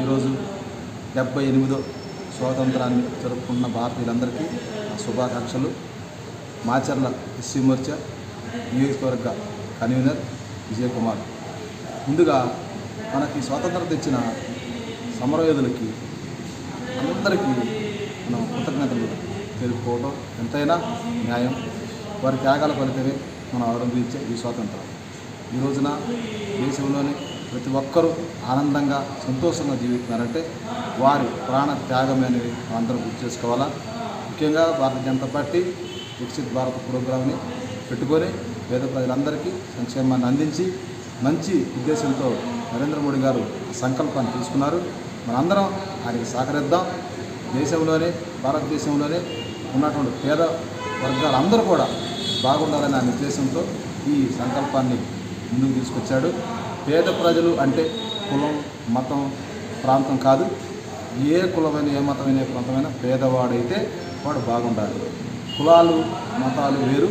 ఈరోజు డెబ్బై ఎనిమిదో స్వాతంత్రాన్ని జరుపుకున్న భారతీయులందరికీ శుభాకాంక్షలు. మాచర్ల ఎస్సీ మోర్చా నియోజకవర్గ కన్వీనర్ విజయ్ కుమార్ ముందుగా మనకి స్వాతంత్రం తెచ్చిన సమరయోధులకి అందరికీ మనం కృతజ్ఞతలు తెలుపుకోవడం ఎంతైనా న్యాయం. వారి త్యాగాల ఫలితమే మనం అవలంబించే ఈ స్వాతంత్రం. ఈ రోజున దేశంలోనే ప్రతి ఒక్కరూ ఆనందంగా సంతోషంగా జీవిస్తున్నారంటే వారి ప్రాణ త్యాగమైనవి అనేది గుర్తు చేసుకోవాలా? ముఖ్యంగా భారతీయ జనతా పార్టీ వికసిత్ భారత్ ప్రోగ్రామ్ని పెట్టుకొని పేద ప్రజలందరికీ సంక్షేమాన్ని అందించి మంచి ఉద్దేశంతో నరేంద్ర మోడీ గారు ఆ సంకల్పాన్ని తీసుకున్నారు. మనందరం ఆయనకి సహకరిద్దాం. దేశంలోనే భారతదేశంలోనే ఉన్నటువంటి పేద వర్గాలందరూ కూడా బాగుండాలనే ఆయన ఉద్దేశంతో ఈ సంకల్పాన్ని ముందుకు తీసుకొచ్చాడు. పేద ప్రజలు అంటే కులం మతం ప్రాంతం కాదు. ఏ కులమైన ఏ మతమైన ఏ ప్రాంతమైన పేదవాడైతే వాడు బాగుండాలి. కులాలు మతాలు వేరు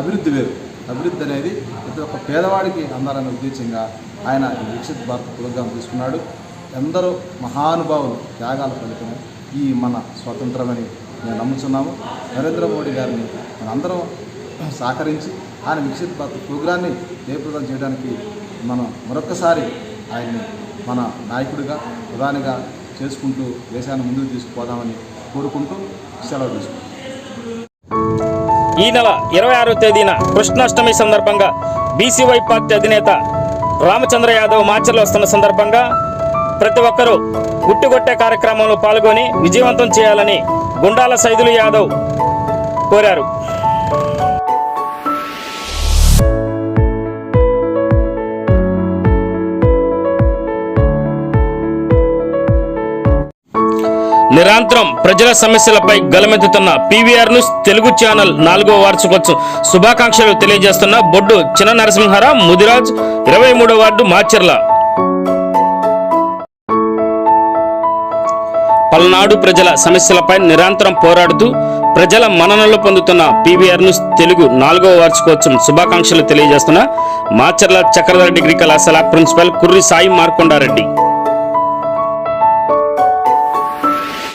అభివృద్ధి వేరు. అభివృద్ధి అనేది ప్రతి ఒక్క పేదవాడికి అందాలనే ఉద్దేశంగా ఆయన ఈ వికసిత్ భారత్ ప్రోగ్రాం తీసుకున్నాడు. ఎందరో మహానుభావులు త్యాగాల ఫలితం ఈ మన స్వతంత్రమని మేము నమ్ముతున్నాము నరేంద్ర మోడీ గారిని మనందరం సహకరించి ఆయన వికసిత్ భారత్ ప్రోగ్రాన్ని జయప్రదం చేయడానికి మనం మరొకసారి ఆయన్ని మన నాయకుడిగా ప్రధానిగా చేసుకుంటూ దేశాన్ని ముందుకు తీసుకుపోదామని కోరుకుంటూ సెలవు తీసుకుంటాం ఈ నెల ఇరవై ఆరో తేదీన కృష్ణాష్టమి సందర్భంగా బీసీవై పార్టీ అధినేత రామచంద్ర యాదవ్ మార్చర్లు వస్తున్న సందర్భంగా ప్రతి ఒక్కరూ గుట్టుగొట్టే కార్యక్రమంలో పాల్గొని విజయవంతం చేయాలని గుండాల సైదులు యాదవ్ కోరారు. నిరంతరం ప్రజల సమస్యలపై గలమెత్తుతున్న పీవీఆర్ న్యూస్ తెలుగు ఛానల్ నాలుగో వార్షికోత్సవం శుభాకాంక్షలు తెలియజేస్తున్న బొడ్డు చిన్న నరసింహారావు ముదిరాజ్ ఇరవై మూడో వార్డు మాచర్ల. పల్నాడు ప్రజల సమస్యలపై నిరంతరం పోరాడుతూ ప్రజల మన్ననలు పొందుతున్న పీవీఆర్ న్యూస్ తెలుగు నాలుగో వార్షికోత్సవం శుభాకాంక్షలు తెలియజేస్తున్న మాచర్ల చక్రధర డిగ్రీ కళాశాల ప్రిన్సిపల్ కుర్రి సాయి మార్కొండారెడ్డి.